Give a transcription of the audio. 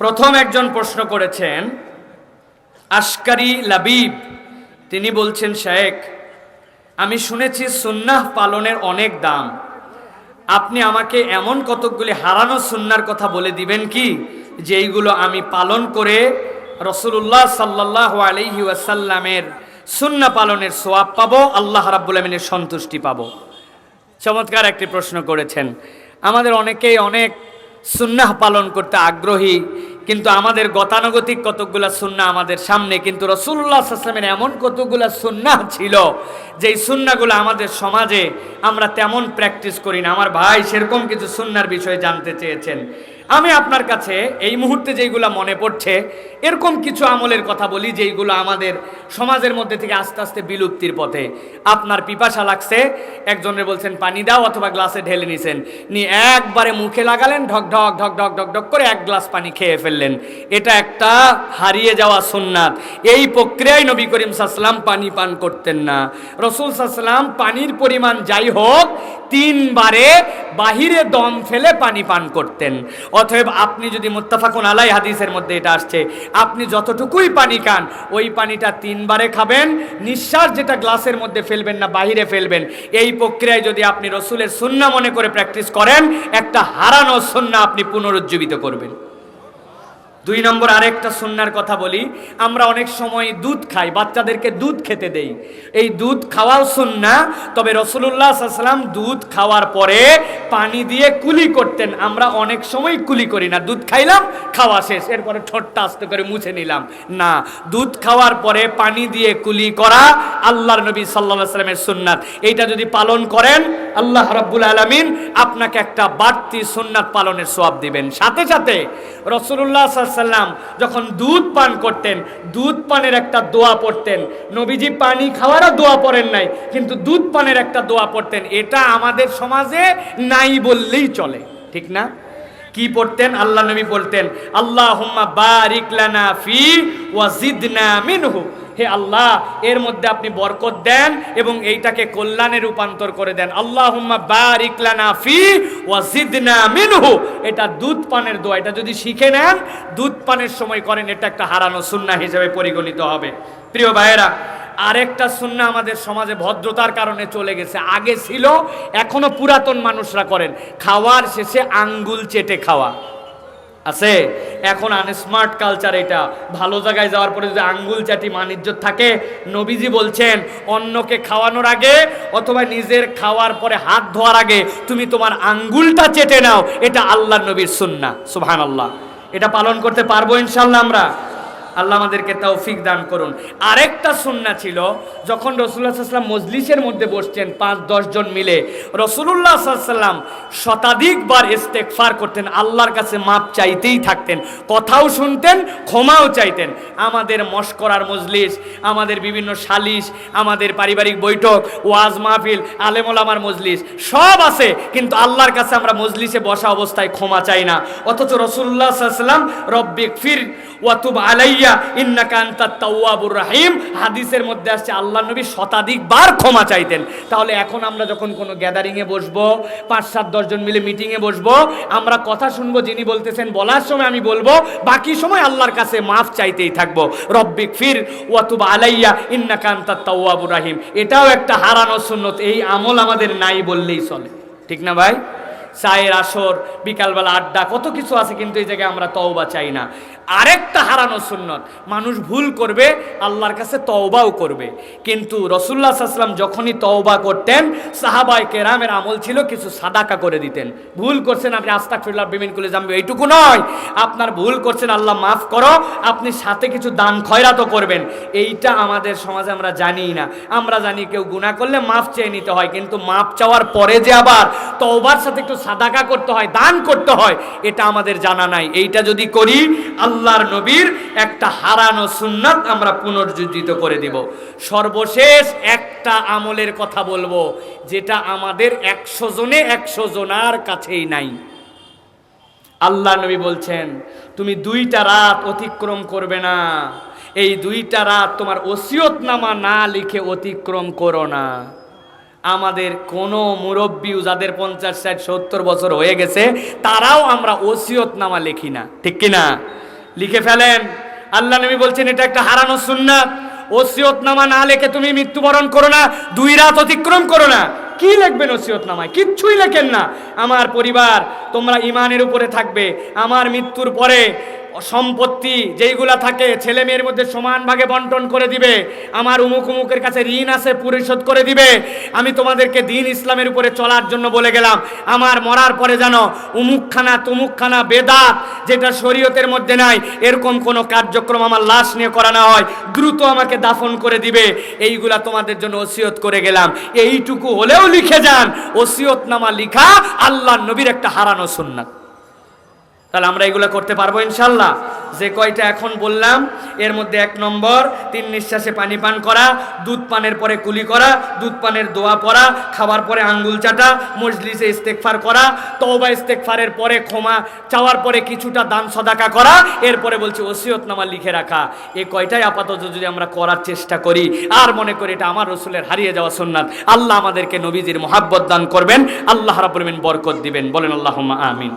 প্রথম একজন প্রশ্ন করেছেন, আশকারি লাবিব। তিনি বলছেন, শেখ, আমি শুনেছি সুন্নাহ পালনের অনেক দাম। আপনি আমাকে এমন কতকগুলি হারানো সুন্নার কথা বলে দিবেন কি, যেইগুলো আমি পালন করে রসুল্লাহ সাল্লাহ আলহি ওয়াসাল্লামের সুন্না পালনের সোয়াব পাবো, আল্লাহ রাব্বুল সন্তুষ্টি পাবো? চমৎকার একটি প্রশ্ন করেছেন। আমাদের অনেকেই অনেক সুন্নাহ পালন করতে আগ্রহী, কিন্তু আমাদের গতানুগতিক কতকগুলা সুন্না আমাদের সামনে, কিন্তু রসুল্লাহ আসলামের এমন কতকগুলা সুন্নাহ ছিল, যেই সুন্নাগুলো আমাদের সমাজে আমরা তেমন প্র্যাকটিস করি না। আমার ভাই সেরকম কিছু সুন্নার বিষয়ে জানতে চেয়েছেন। আমি আপনার কাছে এই মুহূর্তে যেইগুলা মনে পড়ছে, এরকম কিছু আমলের কথা বলি যেইগুলো আমাদের সমাজের মধ্যে থেকে আস্তে আস্তে বিলুপ্তির পথে। আপনার পিপাসা লাগছে, একজনের বলছেন, পানি দাও অথবা গ্লাসে ঢেলে নিছেন। নিয়ে একবারে মুখে লাগালেন, ঢক ঢক ঢক ঢক ঢক ঢক করে এক গ্লাস পানি খেয়ে ফেললেন। এটা একটা হারিয়ে যাওয়া সুন্নাত। এই প্রক্রিয়ায় নবী করিম সাসলাম পানি পান করতেন না। রসুল সাসলাম পানির পরিমাণ যাই হোক তিনবারে বাহিরে দম ফেলে পানি পান করতেন। অতএব আপনি যদি মোত্তাফাকুন আলাই হাদিসের মধ্যে এটা আসছে, আপনি যতটুকুই পানি খান, ওই পানিটা তিনবারে খাবেন, নিঃশ্বাস যেটা গ্লাসের মধ্যে ফেলবেন না, বাহিরে ফেলবেন, এই প্রক্রিয়ায় যদি আপনি রসুলের সুন্না মনে করে প্র্যাকটিস করেন, একটা হারানো সুন্না আপনি পুনরুজ্জীবিত করবেন। দুই নম্বর আরেকটা সুন্নার কথা বলি, আমরা অনেক সময় দুধ খাই, বাচ্চাদেরকে দুধ খেতে দেই। এই দুধ খাওয়াও সুন্না, তবে রসুল্লাহ সাল্লাম দুধ খাওয়ার পরে পানি দিয়ে কুলি করতেন। আমরা অনেক সময় কুলি করি না, দুধ খাইলাম, খাওয়া শেষ। এরপরে ঠোঁটটা আস্তে করে মুছে নিলাম। না, দুধ খাওয়ার পরে পানি দিয়ে কুলি করা আল্লাহর নবী সাল্লাহ সাল্লামের সুন্নাত। এইটা যদি পালন করেন আল্লাহ রব্বুল আলমিন আপনাকে একটা বাড়তি সুন্নাত পালনের সোয়াব দিবেন। সাথে সাথে রসুল্লাহ সাল্লাম যখন দুধ পান করতেন, দুধ পানের একটা দোয়া পড়তেন। নবীজি পানি খাওয়ারও দোয়া পড়েন নাই, কিন্তু দুধ পানের একটা দোয়া পড়তেন। এটা আমাদের সমাজে নাই বললেই চলে, ঠিক না? কি পড়তেন? আল্লাহ নবী বলতেন আল্লাহ হুম্মা বারিক লানা ফি ওয়াজিদনা মিনহু। হে আল্লাহ, এর মধ্যে আপনি বরকত দেন এবং এইটাকে কল্যাণে রূপান্তর করে দেন। আল্লাহ ফি ওয়াজিদনা মিনহু। এটা দুধ পানের দোয়া। এটা যদি শিখে নেন, দুধ পানের সময় করেন, এটা একটা হারানো সুন্নাহ হিসেবে পরিগণিত হবে। প্রিয় ভাইয়েরা, আরেকটা সুন্না আমাদের সমাজে ভদ্রতার কারণে চলে গেছে। আগে ছিল, এখনও পুরাতন মানুষরা করেন। খাওয়ার শেষে আঙ্গুল চেটে খাওয়া। আছে? এখন আনস্মার্ট কালচার এটা। ভালো জায়গায় যাওয়ার পরে যদি আঙ্গুল চাটি মানিজ্য থাকে, নবীজি বলছেন, অন্যকে খাওয়ানোর আগে অথবা নিজের খাওয়ার পরে হাত ধোয়ার আগে তুমি তোমার আঙ্গুলটা চেটে নাও। এটা আল্লাহ নবীর সুন্না সুবহান আল্লাহ এটা পালন করতে পারব ইনশাল্লাহ আমরা। আল্লাহ আমাদেরকে তৌফিক দান করুন। আরেকটা সুন্না ছিল, যখন রসুল্লাহ সাল্লাম মজলিসের মধ্যে বসছেন পাঁচ দশজন মিলে রসুল্লাহ সাল্লাম শতাধিকবার ইস্তেকফার করতেন, আল্লাহর কাছে মাপ চাইতেই থাকতেন, কথাও শুনতেন, ক্ষমাও চাইতেন। আমাদের মস্করার মজলিস, আমাদের বিভিন্ন সালিশ, আমাদের পারিবারিক বৈঠক, ওয়াজ মাহফিল, আলেমোলামার মজলিস, সব আছে, কিন্তু আল্লাহর কাছে আমরা মজলিসে বসা অবস্থায় ক্ষমা চাই না। অথচ রসুল্লাহ সাল্লাম রব্বিক ফির ওয়াতুব আলাইয়া, ইন্নাকা তাওয়াবুর রাহিম। হাদিসের মধ্যে আসছে, আল্লাহ নবী শতাধিক বার ক্ষমা চাইতেন। তাহলে এখন আমরা যখন কোনো গ্যাদারিং এ বসবো, পাঁচ সাত দশজন মিলে মিটিং এ বসবো, আমরা কথা শুনব, যিনি বলতেছেন, বলার সময় আমি বলব, বাকি সময় আল্লাহর কাছে মাফ চাইতেই থাকব। রব্বিক ফির, ওয়াতুব আলাইয়া, ইন্নাকা আনতাত তাওয়াবুর রাহিম। এটাও একটা হারানো সুন্নত, এই আমল আমাদের নাই বললেই চলে। ঠিক না ভাই? চায়ের আসর, বিকালবেলা আড্ডা, কত কিছু আছে, কিন্তু এই জায়গায় আমরা তওবা চাই না। আরেকটা হারানো সুন্নত। মানুষ ভুল করবে, আল্লাহর কাছে তওবাও করবে। কিন্তু রসুল্লাহ সাল্লাম যখনই তওবা করতেন সাহাবাই কেরামের আমল ছিল কিছু সাদাকা করে দিতেন। ভুল করছেন আপনি আস্তা ফিরলাম বিমিন করে জানবে এইটুকু নয়। আপনার ভুল করছেন, আল্লাহ মাফ করো, আপনি সাথে কিছু দান খয়রাতও করবেন। এইটা আমাদের সমাজে আমরা জানি না। আমরা জানি কেউ গুণা করলে মাফ চেয়ে নিতে হয়, কিন্তু মাফ চাওয়ার পরে যে আবার তওবার সাথে একটু সাদাকা করতে হয়, দান করতে হয়, এটা আমাদের জানা নাই। এইটা যদি করি আল্লাহর নবীর একটা হারানো সুন্নাত আমরা পুনর্জীবিত করে দিব। সর্বশেষ একটা আমলের কথা বলব, যেটা আমাদের একশো জনে একশো জনার কাছেই নাই। আল্লাহ নবী বলছেন, তুমি দুইটা রাত অতিক্রম করবে না। এই দুইটা রাত তোমার ওসিয়ত নামা না লিখে অতিক্রম করো না। আমাদের কোনো মুরব্বীও যাদের পঞ্চাশ, ষাট, সত্তর বছর হয়ে গেছে, তারাও আমরা ওসিয়ত নামা লিখি না। ঠিক কিনা? লিখে ফেলেন। আল্লাহ নবী বলছেন, এটা একটা হারানো সুন্নাত। ওসিয়তনামা না লেখে তুমি মৃত্যুবরণ করো না, দুই রাত অতিক্রম করো না। কি লিখবেন ওসিয়তনামায়? কিচ্ছুই লেখেন না। আমার পরিবার, তোমরা ইমানের উপরে থাকবে। আমার মৃত্যুর পরে সম্পত্তি যেইগুলা থাকে, ছেলে মেয়ের মধ্যে সমান ভাগে বন্টন করে দিবে, আমার উমুক উমুকের কাছে ঋণ আছে, পরিশোধ করে দিবে। আমি তোমাদেরকে দিন ইসলামের উপরে চলার জন্য বলে গেলাম, আমার মরার পরে যেন উমুকখানা তুমুকখানা বেদাত যেটা শরীয়তের মধ্যে নাই, এরকম কোনো কার্যক্রম আমার লাশ নিয়ে করানো হয়, দ্রুত আমাকে দাফন করে দিবে। এইগুলা তোমাদের জন্য ওসিয়ত করে গেলাম। এইটুকু হলেও লিখে যান, ওসিয়তনামা লিখা আল্লাহ নবীর একটা হারানো সুন্নাত। তাহলে আমরা এগুলো করতে পারব ইনশাল্লাহ। যে কয়টা এখন বললাম, এর মধ্যে এক নম্বর, তিন নিঃশ্বাসে পানি পান করা, দুধ পানের পরে কুলি করা, দুধ পানের দোয়া পড়া খাবার পরে আঙ্গুল চাটা, মজলিসে ইস্তেকফার করা, তওবা ইস্তেকফারের পরে ক্ষমা চাওয়ার পরে কিছুটা দান সদাকা করা, এরপরে বলছি ওসিয়তনামা লিখে রাখা। এ কয়টাই আপাতত যদি আমরা করার চেষ্টা করি, আর মনে করি এটা আমার রসুলের হারিয়ে যাওয়া সুন্নাত, আল্লাহ আমাদেরকে নবীজির মহাব্বত দান করবেন, আল্লাহ রাবুলমিন বরকত দিবেন, বলেন আল্লাহ আমিন।